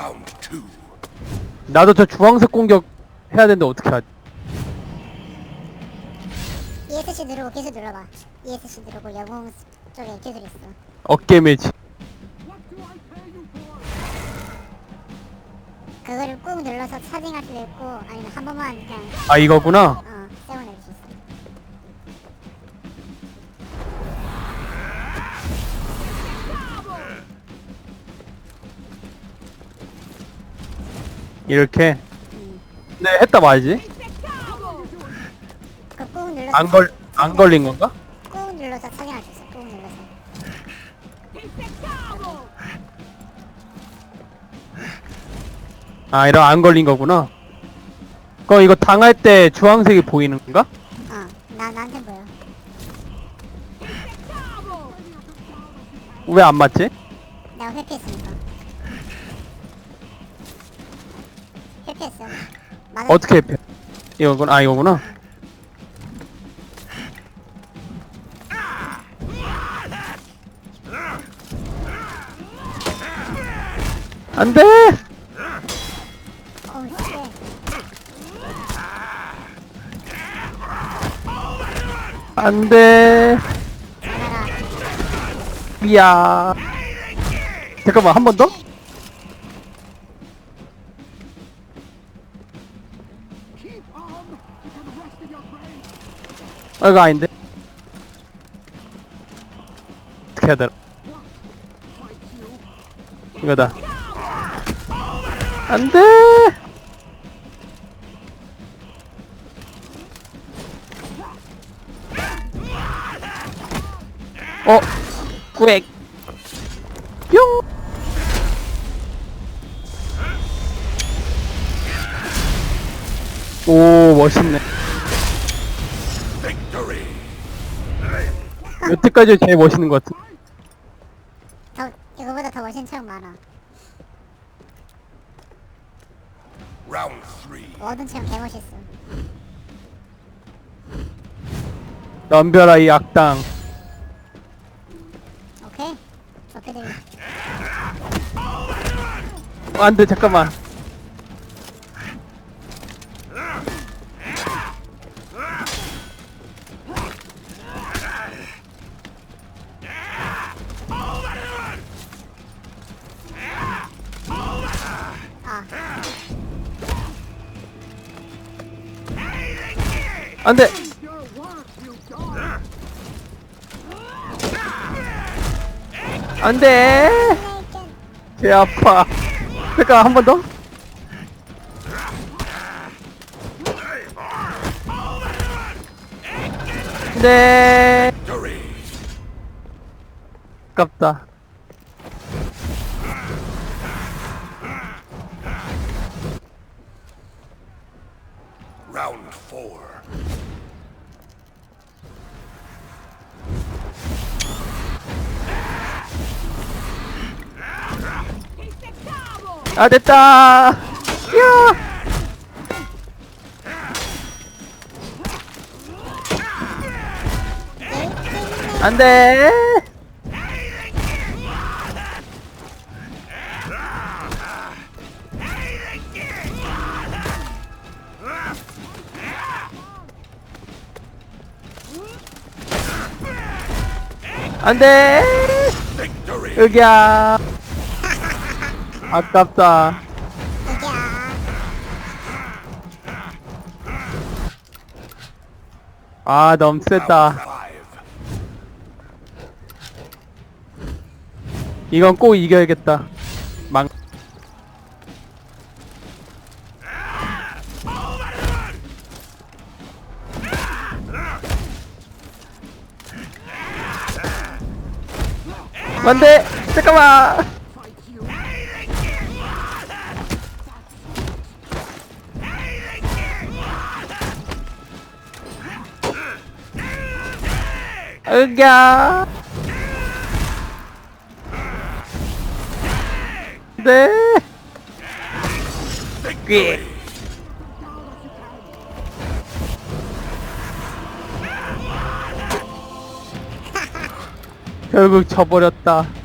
Round two. 나도 저 주황색 공격 해야 되는데 어떻게 하지? ESC 누르고 기술 눌러봐. ESC 누르고 영웅 쪽에 기술 있어. 어깨 매치. 그거를 꾹 눌러서 차징할 수도 있고 아니면 한 번만 그냥 아 이거구나. 어 이렇게. 네 했다 말지. 그꾹 눌러서 안 걸 안 걸린 건가? 꾹 눌러서 차징할 수 있어. 꾹 눌러서. 아 이런 안 걸린 거구나. 그럼 이거 당할 때 주황색이 보이는 건가? 어, 나 나한테 보여. 왜 안 맞지? 내가 회피했으니까. 어떻게 해? 이거구나. 아 이거구나. 안 돼! 어우 씨. 안 돼! 나가라. 미야. 잠깐만, 한 번 더? 아, 이거 아닌데? 어떻게 해야 되나? 이거다. 안 돼! 어? 꾸액. 오, 멋있네. 여태까지 제일 멋있는 것 같은. 더 이거보다 더 멋진 척 많아. 워든 척 개멋있어. 넘벼라, 이 악당. 오케이. 저패들 어, 안 돼, 잠깐만. 안 돼! 안 돼! 배 아파. 잠깐, 한 번 더? 네. 아깝다. Round four. 아, 됐다! 야! 안 돼! 안 돼! Victory. 여기야! 아깝다. 아, 너무. Five. 이건 꼭 이겨야겠다. 망. 안 돼! 잠깐만! 으야! 네! 꽤. 결국 져버렸다.